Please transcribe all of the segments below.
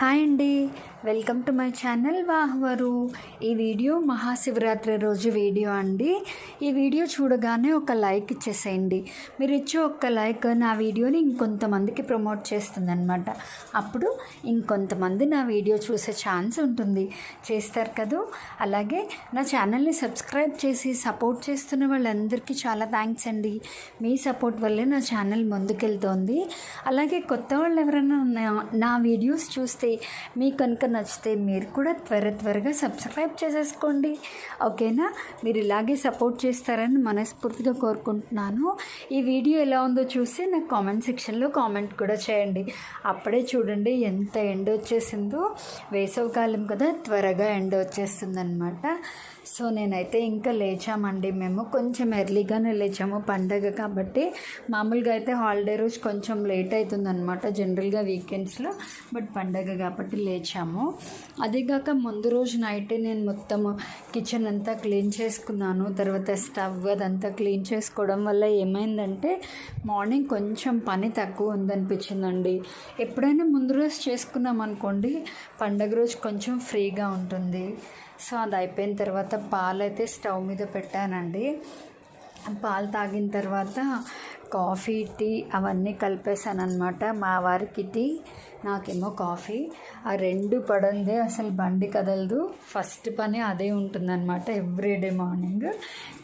Hi అండి. Welcome to my channel వాహ్వరు. ఈ వీడియో మహాశివరాత్రి రోజు వీడియో అండి. ఈ వీడియో చూడగానే ఒక లైక్ ఇచ్చేసేయండి. మీరు ఇచ్చే ఒక్క లైక్ నా వీడియోని ఇంకొంతమందికి ప్రమోట్ చేస్తుందన్నమాట. అప్పుడు ఇంకొంతమంది నా వీడియో చూసే ఛాన్స్ ఉంటుంది. చేస్తారు కదా? అలాగే నా ఛానల్ని సబ్స్క్రైబ్ చేసి సపోర్ట్ చేస్తున్న వాళ్ళందరికీ చాలా థ్యాంక్స్ అండి. మీ సపోర్ట్ వల్లే నా ఛానల్ ముందుకెళ్తోంది. అలాగే కొత్త వాళ్ళు ఎవరైనా నా- వీడియోస్ చూస్తే మీ కనుక నచ్చితే మీరు కూడా త్వర త్వరగా సబ్స్క్రైబ్ చేసేసుకోండి. ఓకేనా? మీరు ఇలాగే సపోర్ట్ చేస్తారని మనస్ఫూర్తిగా కోరుకుంటున్నాను. ఈ వీడియో ఎలా ఉందో చూసి నాకు కామెంట్ సెక్షన్లో కామెంట్ కూడా చేయండి. అప్పుడే చూడండి ఎంత ఎండ వచ్చేసిందో. వేసవికాలం కదా త్వరగా ఎండ వచ్చేస్తుందన్నమాట. సో నేనైతే ఇంకా లేచామండి మేము. కొంచెం ఎర్లీగానే లేచాము పండగ కాబట్టి. మామూలుగా అయితే హాలిడే రోజు కొంచెం లేట్ అవుతుందన్నమాట జనరల్గా వీకెండ్స్లో. బట్ పండగ కాబట్టి లేచాము. అదేగాక ముందు రోజు నైటే నేను మొత్తం కిచెన్ అంతా క్లీన్ చేసుకున్నాను. తర్వాత స్టవ్ అదంతా క్లీన్ చేసుకోవడం వల్ల ఏమైందంటే మార్నింగ్ కొంచెం పని తక్కువ ఉందనిపించిందండి. ఎప్పుడైనా ముందు రోజు చేసుకున్నాం అనుకోండి పండగ రోజు కొంచెం ఫ్రీగా ఉంటుంది. సో అది అయిపోయిన తర్వాత పాలు అయితే స్టవ్ మీద పెట్టానండి. పాలు తాగిన తర్వాత కాఫీ టీ అవన్నీ కలిపేశాను అనమాట మా వారికి టీ నాకేమో కాఫీ. ఆ రెండు పడందే అసలు బండి కదలదు. ఫస్ట్ పని అదే ఉంటుందన్నమాట ఎవ్రీడే మార్నింగ్.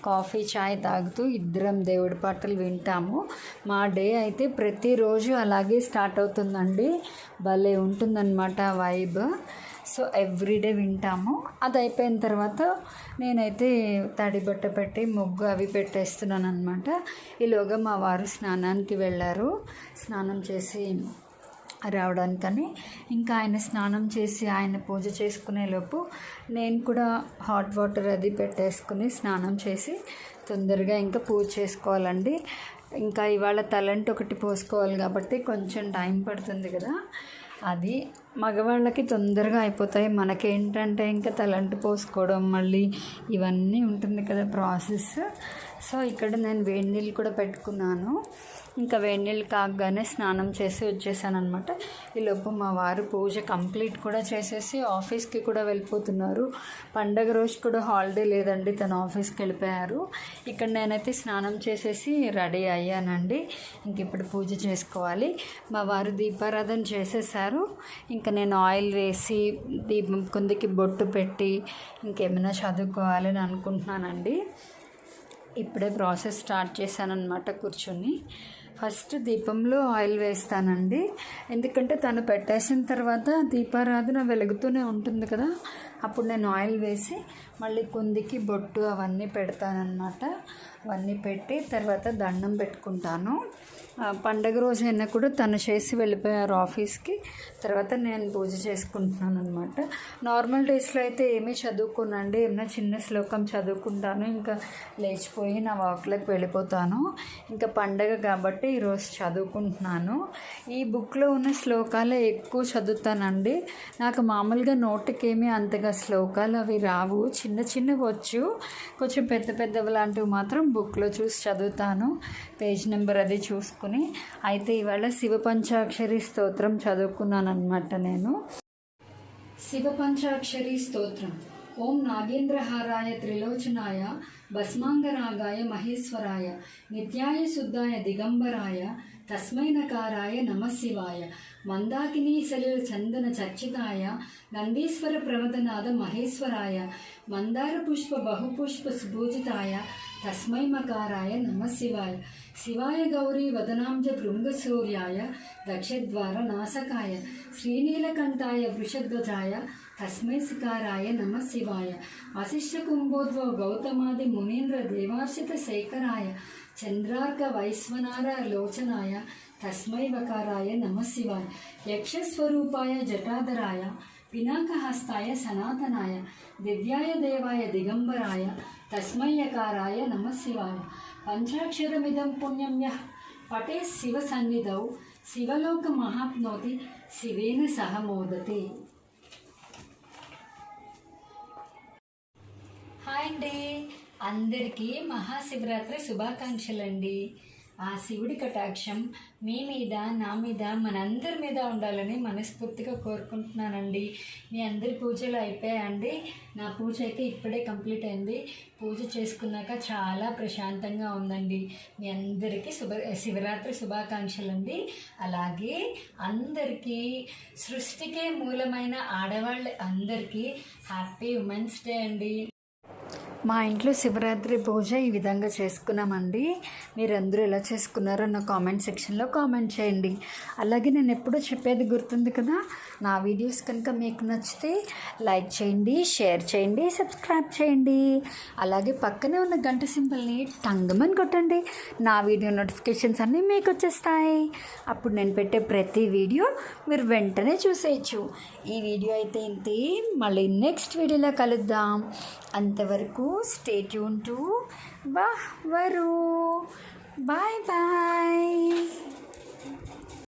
కాఫీ చాయ్ తాగుతూ ఇద్దరం దేవుడి పాటలు వింటాము. మా డే అయితే ప్రతిరోజు అలాగే స్టార్ట్ అవుతుందండి. భలే ఉంటుందన్నమాట వైబ్. సో ఎవ్రీడే వింటాము. అది అయిపోయిన తర్వాత నేనైతే తడి బట్ట పెట్టి ముగ్గు అవి పెట్టేస్తున్నాను అనమాట ఈలోగా మా వారు స్నానానికి వెళ్ళారు. స్నానం చేసి రావడానికని. ఇంకా ఆయన స్నానం చేసి ఆయన పూజ చేసుకునేలోపు నేను కూడా హాట్ వాటర్ అది పెట్టేసుకుని స్నానం చేసి తొందరగా ఇంకా పూజ చేసుకోవాలండి. ఇంకా ఇవాళ తలంటి ఒకటి పోసుకోవాలి కాబట్టి కొంచెం టైం పడుతుంది కదా. అది మగవాళ్ళకి తొందరగా అయిపోతాయి. మనకేంటంటే ఇంకా తలంటు పోసుకోవడం మళ్ళీ ఇవన్నీ ఉంటుంది కదా ప్రాసెస్. సో ఇక్కడ నేను వేడి నీళ్ళు కూడా పెట్టుకున్నాను. ఇంకా వేడి నీళ్ళు కాగానే స్నానం చేసి వచ్చేసాను అనమాట ఈలోపు మా వారు పూజ కంప్లీట్ కూడా చేసేసి ఆఫీస్కి కూడా వెళ్ళిపోతున్నారు. పండగ రోజు కూడా హాలిడే లేదండి తను ఆఫీస్కి వెళ్ళిపోయారు. ఇక్కడ నేనైతే స్నానం చేసేసి రెడీ అయ్యానండి. ఇంక ఇప్పుడు పూజ చేసుకోవాలి. మా వారు దీపారాధన చేసేసారు. ఇంకా నేను ఆయిల్ వేసి దీపం కుందికి బొట్టు పెట్టి ఇంకేమైనా చదువుకోవాలని అనుకుంటున్నానండి. ఇప్పుడే ప్రాసెస్ స్టార్ట్ చేశానన్నమాట కూర్చొని. ఫస్ట్ దీపంలో ఆయిల్ వేస్తానండి. ఎందుకంటే తను పెట్టేసిన తర్వాత దీపారాధన వెలుగుతూనే ఉంటుంది కదా. అప్పుడు నేను ఆయిల్ వేసి మళ్ళీ కుందికి బొట్టు అవన్నీ పెడతానన్నమాట. అవన్నీ పెట్టి తర్వాత దండం పెట్టుకుంటాను. పండగ రోజు అయినా కూడా తను చేసి వెళ్ళిపోయారు ఆఫీస్కి. తర్వాత నేను పూజ చేసుకుంటున్నాను అనమాట నార్మల్ డేస్లో అయితే ఏమీ చదువుకోనండి. ఏమైనా చిన్న శ్లోకం చదువుకుంటాను. ఇంకా లేచిపోయి నా వాక్లోకి వెళ్ళిపోతాను. ఇంకా పండగ కాబట్టి ఈరోజు చదువుకుంటున్నాను. ఈ బుక్లో ఉన్న శ్లోకాలే ఎక్కువ చదువుతానండి. నాకు మామూలుగా నోటికేమీ అంతగా శ్లోకాలు అవి రావు. చిన్న చిన్నవి వచ్చు. కొంచెం పెద్ద పెద్దవి లాంటివి మాత్రం బుక్లో చూసి చదువుతాను. పేజ్ నెంబర్ అది చూసుకుని. అయితే ఇవాళ శివపంచాక్షరి స్తోత్రం చదువుకున్నాను అనమాట నేను. శివపంచాక్షరి స్తోత్రం. ఓం నాగేంద్రహారాయ త్రిలోచనాయ భస్మాంగరాగాయ మహేశ్వరాయ నిత్యాయ శుద్ధాయ దిగంబరాయ तस्मैनकाराय नम शिवाय। मन्दाकिनीसलिल चन्दनचर्चिताय नन्दीश्वरप्रमदनाद महेश्वराय मन्दारपुष्पबहुपुष्पसुभूजिताय तस्मै मकाराय नम शिवाय। शिवाय गौरी वदनाब्ज दक्षद्वार नासकाय, श्रीनीलकंठाय वृषध्वजाय తస్మై శికారాయ నమ శివాయ. వశిష్ఠ కుంభోద్వ గౌతమాది మునీంద్ర దేవార్షిత శేఖరాయ. చంద్రార్క వైశ్వనార లోచనాయ. తస్మై వకారాయ నమ శివాయ. యక్షస్వరూపాయ జటాధరాయ పినాకహస్తాయ సనాతనాయ. దివ్యాయ దేవాయ దిగంబరాయ. తస్మయ్యకారాయ నమ శివాయ. పంచాక్షరమిదం పుణ్యం యః. పటే శివ సన్నిధౌ. శివలోక మహాప్నోతి. శివేన సహ మోదతే. అండి. అందరికీ మహాశివరాత్రి శుభాకాంక్షలు అండి ఆ శివుడి కటాక్షం మీ మీద నా మీద మనందరి మీద ఉండాలని మనస్ఫూర్తిగా కోరుకుంటున్నానండి. మీ అందరి పూజలు అయిపోయాయండి. నా పూజ అయితే ఇప్పుడే కంప్లీట్ అయింది. పూజ చేసుకున్నాక చాలా ప్రశాంతంగా ఉందండి. మీ అందరికీ శుభ శివరాత్రి శుభాకాంక్షలు అండి అలాగే అందరికీ సృష్టికే మూలమైన ఆడవాళ్ళ అందరికీ హ్యాపీ ఉమెన్స్ డే అండి. మా ఇంట్లో శివరాత్రి పూజ ఈ విధంగా చేసుకున్నామండి. మీరందరూ ఎలా చేసుకున్నారో నా కామెంట్ సెక్షన్లో కామెంట్ చేయండి. అలాగే నేను ఎప్పుడూ చెప్పేది గుర్తుంది కదా నా వీడియోస్ కనుక మీకు నచ్చితే లైక్ చేయండి షేర్ చేయండి సబ్స్క్రైబ్ చేయండి. అలాగే పక్కనే ఉన్న గంట సింబల్ని టంగమని కొట్టండి. నా వీడియో నోటిఫికేషన్స్ అన్నీ మీకు వచ్చేస్తాయి. అప్పుడు నేను పెట్టే ప్రతి వీడియో మీరు వెంటనే చూసేయచ్చు. ఈ వీడియో అయితే ఇంతే. మళ్ళీ నెక్స్ట్ వీడియోలో కలుద్దాం. అంతవరకు stay tuned to బహ్వరు. Bye bye.